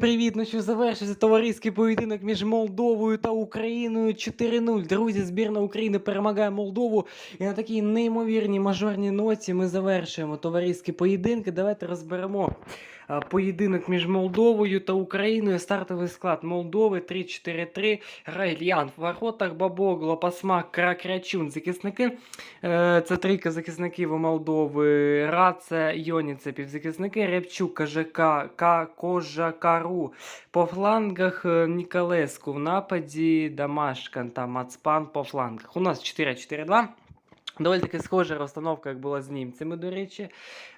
Привіт, ну що завершився товариський поєдинок між Молдовою та Україною 4-0. Друзі, збірна України перемагає Молдову. І на такій неймовірній мажорній ноті ми завершуємо товариські поєдинки. Давайте розберемо поєдинок між Молдовою та Україною. Стартовий склад Молдови 3-4-3. Райлян в воротах, Бабогло, Пасмак, Кракрячун. Захисники. Е, Це трійка захисників у Молдови. Раце, Йоніце, півзахисники, Рябчук, Кажака, Ка, Кожакару. По флангах е, Ніколеску в нападі, Дамашкан та Мацпан по флангах. У нас 4-4-2. Доволі таки схожа розстановка, як була з німцями, до речі.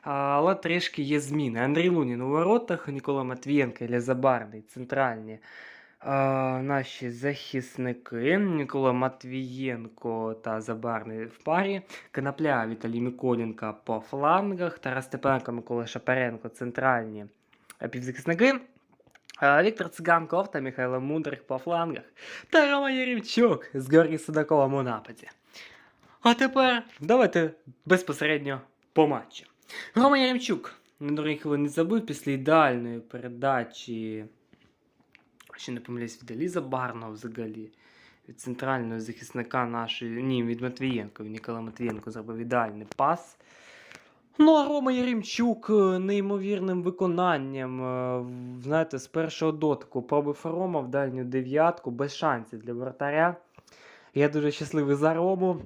Але трішки є зміни. Андрій Лунін у воротах, Нікола Матвієнко, Ілля Забарний, центральні. Наші захисники Нікола Матвієнко та Забарний в парі. Конопля Віталій Миколенко по флангах. Тарас Степенко, Микола Шапаренко центральні півзахисники. Віктор Циганков та Михайло Мудрик по флангах. Та Рома Єрівчук з Георгієм Судаковим у нападі. А тепер давайте безпосередньо по матчу. Рома Яремчук на другій хвилині забив після ідеальної передачі. Ще не помиляюсь від Еліза Барного взагалі. Від центрального захисника нашої. Ні, від Матвієнко. Від Нікола Матвієнко зробив ідеальний пас. Ну, а Рома Яремчук е, неймовірним виконанням. е, Знаєте, з першого дотику пробив Рома в дальню дев'ятку, без шансів для вратаря. Я дуже щасливий за Рому.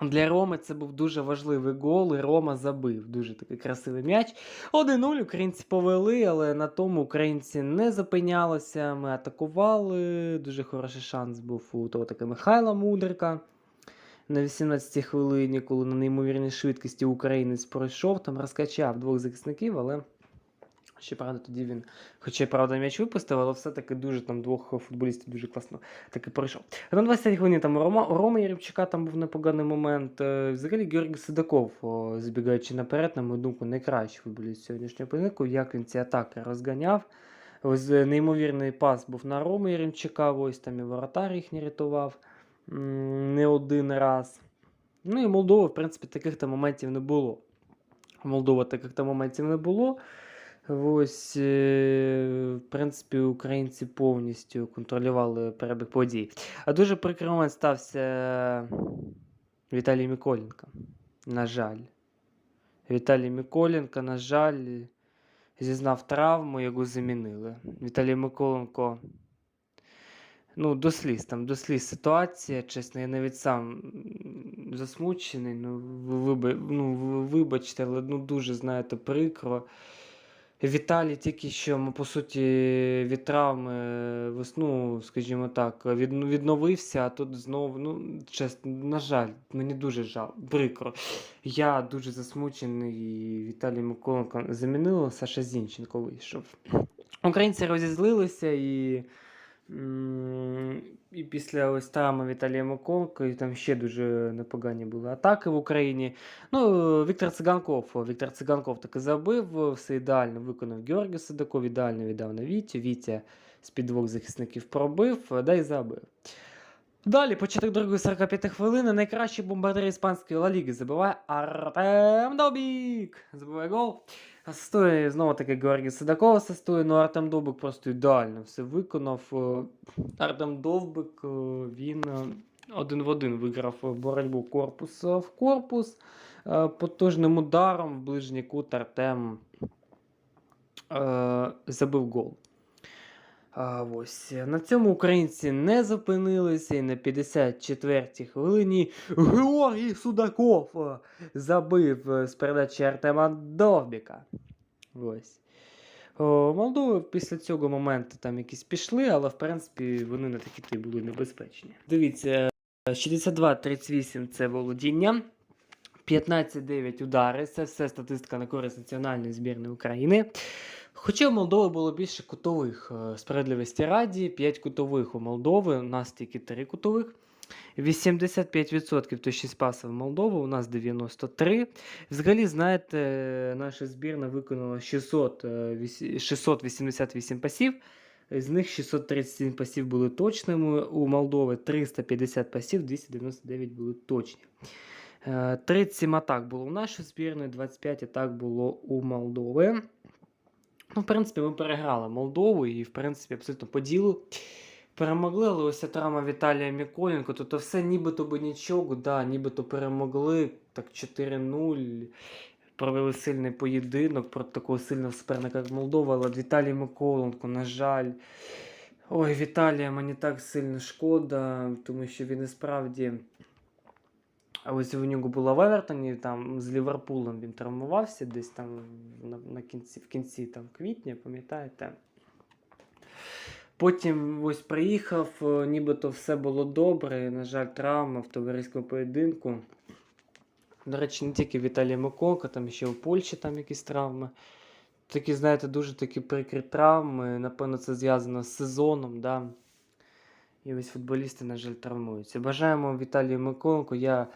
Для Роми це був дуже важливий гол, і Рома забив. Дуже такий красивий м'яч. 1-0 українці повели, але на тому українці не зупинялися. Ми атакували. Дуже хороший шанс був у того таки Михайла Мудрика. На 18-й хвилині, коли на неймовірній швидкості українець пройшов, там розкачав двох захисників, але щоправда тоді він, хоча правда м'яч випустив, але все-таки дуже там двох футболістів дуже класно таки пройшов. На 20 хвилині там Рома, у Роми Яремчука там був непоганий момент. Е, Взагалі Георгій Сидаков, збігаючи наперед, на мою думку, найкращий футболіст сьогоднішнього поєдинку, як він ці атаки розганяв. Ось е, неймовірний пас був на Рому Яремчука, ось там і воротар їх не рятував не один раз. Ну і Молдова, в принципі, таких то моментів не було. Молдова таких то моментів не було. Ось, е, в принципі, українці повністю контролювали перебіг подій. А дуже прикрий момент стався Віталій Миколенко. На жаль. Віталій Миколенко, на жаль, зізнав травму, його замінили. Віталій Миколенко. Ну, до сліз, там до сліз ситуація, чесно, я навіть сам засмучений. Ну, ви- ну, вибачте, але ну, дуже, знаєте, прикро. Віталій тільки що, ми по суті, від травми, вес- ну, скажімо так, відновився, а тут знову, ну, чесно, на жаль, мені дуже жаль, прикро. Я дуже засмучений, Віталій Миколенко замінило, Саша Зінченко вийшов. Українці розізлилися і. І після ось травми Віталія Миколенка, і там ще дуже непогані були атаки в Україні. Ну, Віктор Циганков. Віктор Циганков таки забив, все ідеально виконав Георгій Сидаков, ідеально віддав на Вітю. Вітя з-під двох захисників пробив, да й забив. Далі, початок другої 45 хвилини, найкращий бомбардир іспанської Ла Ліги забиває Артем Довбік. Забиває гол. Стоїть знову таки Георгій Сидакова стоїть, ну Артем Довбик просто ідеально все виконав. Е, Артем Довбик, е, він е, один в один виграв боротьбу корпус в корпус. Потужним ударом в ближній кут Артем забив гол. А, ось. На цьому українці не зупинилися і на 54-й хвилині Георгій Судаков е, забив е, з передачі Артема Довбіка. Ось. О, Молдова після цього моменту там якісь пішли, але в принципі вони не такі й були небезпечні. Дивіться, 62-38 це володіння. 15-9 удари. Це все статистика на користь національної збірної України. Хоча у Молдови було більше кутових е, справедливості раді, 5 кутових у Молдови, у нас тільки 3 кутових. 85% точність пасів в Молдови, у нас 93. Взагалі, знаєте, наша збірна виконала 600, е, 688 пасів. З них 637 пасів були точними. У Молдови 350 пасів, 299 були точні. Е, 37 атак було у нашої збірної, 25 атак було у Молдови. Ну, в принципі, ми переграли Молдову і, в принципі, абсолютно по ділу. Перемогли, але ось травма Віталія Міколенко, то, то все нібито би нічого, да, нібито перемогли, так 4-0. Провели сильний поєдинок проти такого сильного суперника, як Молдова, але Віталій Миколенко, на жаль. Ой, Віталія, мені так сильно шкода, тому що він і справді. А ось у нього була в Евертоні, там з Ліверпулем він травмувався десь там на, на кінці, в кінці там, квітня, пам'ятаєте? Потім ось приїхав, е, нібито все було добре. На жаль, травма в товариському поєдинку. До речі, не тільки Віталій Миколка, там ще у Польщі там якісь травми. Такі, знаєте, дуже такі прикрі травми. Напевно, це зв'язано з сезоном. Да? І ось футболісти, на жаль, травмуються. Бажаємо Віталію Миколенку. Я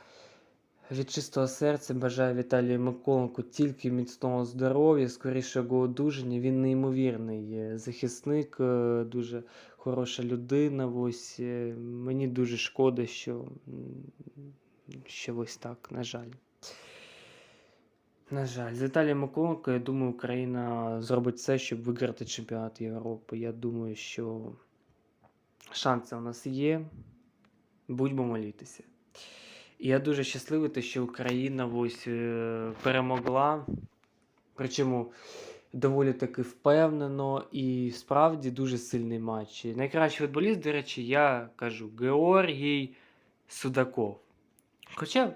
від чистого серця бажаю Віталію Миколенку тільки міцного здоров'я, скорішого одужання. Він неймовірний захисник, е, дуже хороша людина. Ось е, мені дуже шкода, що, що ось так, на жаль. На жаль, з Віталієм Миколенко, я думаю, Україна зробить все, щоб виграти чемпіонат Європи. Я думаю, що шанси у нас є. Будьмо молітися. І я дуже щасливий, те, що Україна ось е, перемогла. Причому доволі таки впевнено і справді дуже сильний матч. Найкращий футболіст, до речі, я кажу Георгій Судаков. Хоча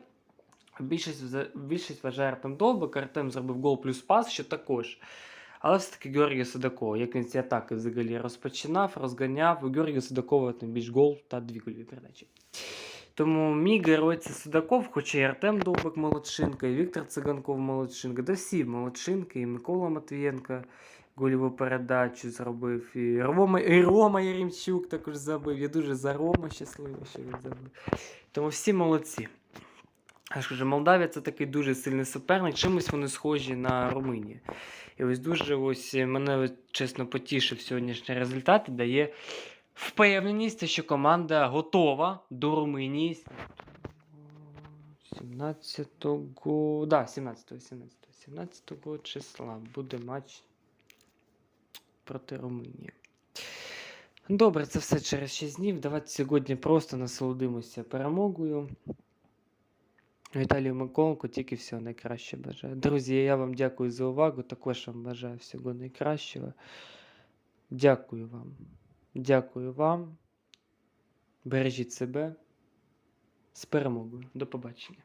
більшість, більшість вважає Артем Довбик, Артем зробив гол плюс пас, що також. Але все-таки Георгій Судаков, як він ці атаки взагалі розпочинав, розганяв. У Георгія Судакова тим більш гол та дві гольові передачі. Тому мій герой це Судаков, хоча і Артем Довбик молодшинка, і Віктор Циганков молодшинка, да всі молодшинки, і Микола Матвієнко гольову передачу зробив, і Рома, і Рома Яремчук також забив. Я дуже за Рома щасливий, що він забив. Тому всі молодці. Я ж Молдавія це такий дуже сильний суперник, чимось вони схожі на Румунію. І ось дуже ось е, мене чесно потішив сьогоднішній результат і дає впевненість, що команда готова до Румунії. 17-го. Да, 17-го, 17-го, 17 числа буде матч проти Румунії. Добре, це все через 6 днів. Давайте сьогодні просто насолодимося перемогою. Віталію Миколенку тільки всього найкраще бажаю. Друзі, я вам дякую за увагу. Також вам бажаю всього найкращого. Дякую вам. Дякую вам. Бережіть себе. З перемогою. До побачення.